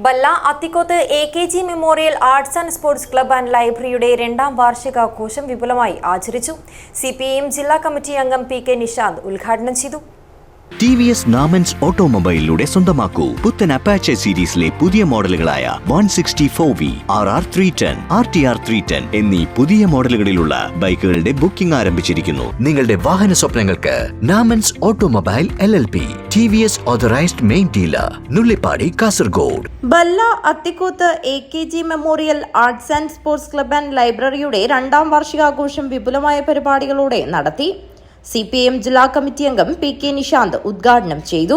Balla Athikkoth A K G memorial arts and sports club and ലൈബ്രറിയുടെ രണ്ടാം വാർഷികാഘോഷം വിപുലമായി ആചരിച്ചു. സി ജില്ലാ കമ്മിറ്റി അംഗം പി കെ നിഷാന്ത് ഉദ്ഘാടനം ചെയ്തു. ടി വി എസ് നാമൻസ് ഓട്ടോമൊബൈലിലൂടെ സ്വന്തമാക്കൂ. പുത്തൻ അപ്പാച്ച സീരീസിലെ പുതിയ മോഡലുകളായ one sixty four V R R three ten R T R three ten എന്നീ പുതിയ മോഡലുകളിലുള്ള ബൈക്കുകളുടെ ബുക്കിംഗ് ആരംഭിച്ചിരിക്കുന്നു. നിങ്ങളുടെ വാഹന സ്വപ്നങ്ങൾക്ക് Namans automobile L L P T V S authorised main dealer Nullippady Kasaragod. Balla Athikkooth A K G memorial arts and sports club and ലൈബ്രറിയുടെ രണ്ടാം വാർഷികാഘോഷം വിപുലമായ പരിപാടികളോടെ നടത്തി സി പി എം ജില്ലാ കമ്മിറ്റി അംഗം പി കെ നിഷാന്ത് ഉദ്ഘാടനം ചെയ്തു.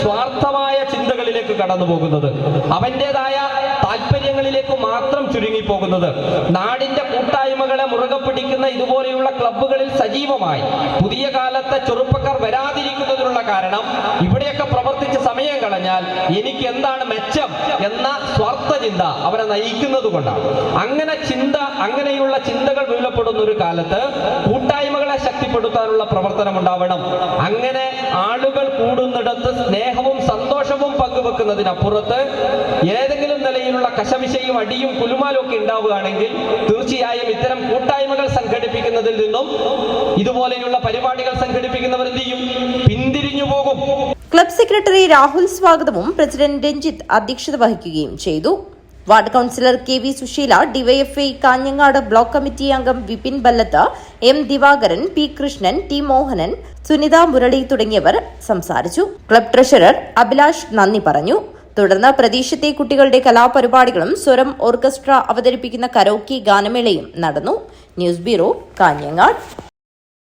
സ്വാർത്ഥമായ ചിന്തകളിലേക്ക് കടന്നു പോകുന്നത് അവന്റേതായ താല്പര്യങ്ങളിലേക്ക് മാത്രം ചുരുങ്ങിപ്പോകുന്നത്. നാടിന്റെ കൂട്ടായ്മകളെ മുറുകെ പിടിക്കുന്ന ഇതുപോലെയുള്ള ക്ലബ്ബുകളിൽ സജീവമായി പുതിയ കാലത്തെ ചെറുപ്പക്കാർ വരാതിരിക്കുന്നതിനുള്ള കാരണം ഇവിടെയൊക്കെ പ്രവർത്തിച്ച് സമയം കളഞ്ഞാൽ എനിക്ക് എന്താണ് മെച്ചം എന്ന സ്വാർത്ഥ ചിന്ത അവരെ നയിക്കുന്നത് കൊണ്ടാണ് അങ്ങനെ ചിന്ത അങ്ങനെയുള്ള ചിന്തകൾ വീഴപ്പെടുന്ന ഒരു കാലത്ത് കൂട്ടായ്മകളെ ശക്തിപ്പെടുത്താനുള്ള പ്രവർത്തനം ഉണ്ടാവണം. അങ്ങനെ ആളുകൾ കൂടുന്നിടത്ത് സ്നേഹവും സന്തോഷവും പങ്കുവെക്കുന്നതിനപ്പുറത്ത് ഏതെങ്കിലും നിലയിലുള്ള കശവിശയും അടിയും കുലുമാലും ഒക്കെ ഉണ്ടാവുകയാണെങ്കിൽ തീർച്ചയായും ഇത്തരം കൂട്ടായ്മകൾ സംഘടിപ്പിക്കുന്നതിൽ നിന്നും ഇതുപോലെയുള്ള പരിപാടികൾ സംഘടിപ്പിക്കുന്നവർ എന്ത് ചെയ്യും? പിന്തിരിഞ്ഞു പോകും. ക്ലബ് സെക്രട്ടറി രാഹുൽ സ്വാഗതവും പ്രസിഡന്റ് രഞ്ജിത്ത് അധ്യക്ഷത വഹിക്കുകയും ചെയ്തു. Ward councillor K V Susheela DYFI Kanhangad block committee അംഗം Vipin Ballath M Divakaran P Krishnan T Mohanan Sunitha Murali തുടങ്ങിയവർ സംസാരിച്ചു. ക്ലബ് ട്രഷറർ അഭിലാഷ് നന്ദി പറഞ്ഞു. തുടർന്ന് പ്രദേശത്തെ കുട്ടികളുടെ കലാപരിപാടികളും സ്വരം ഓർക്കസ്ട്ര അവതരിപ്പിക്കുന്ന കരോക്കി ഗാനമേളയും നടന്നു. News bureau Kanhangad.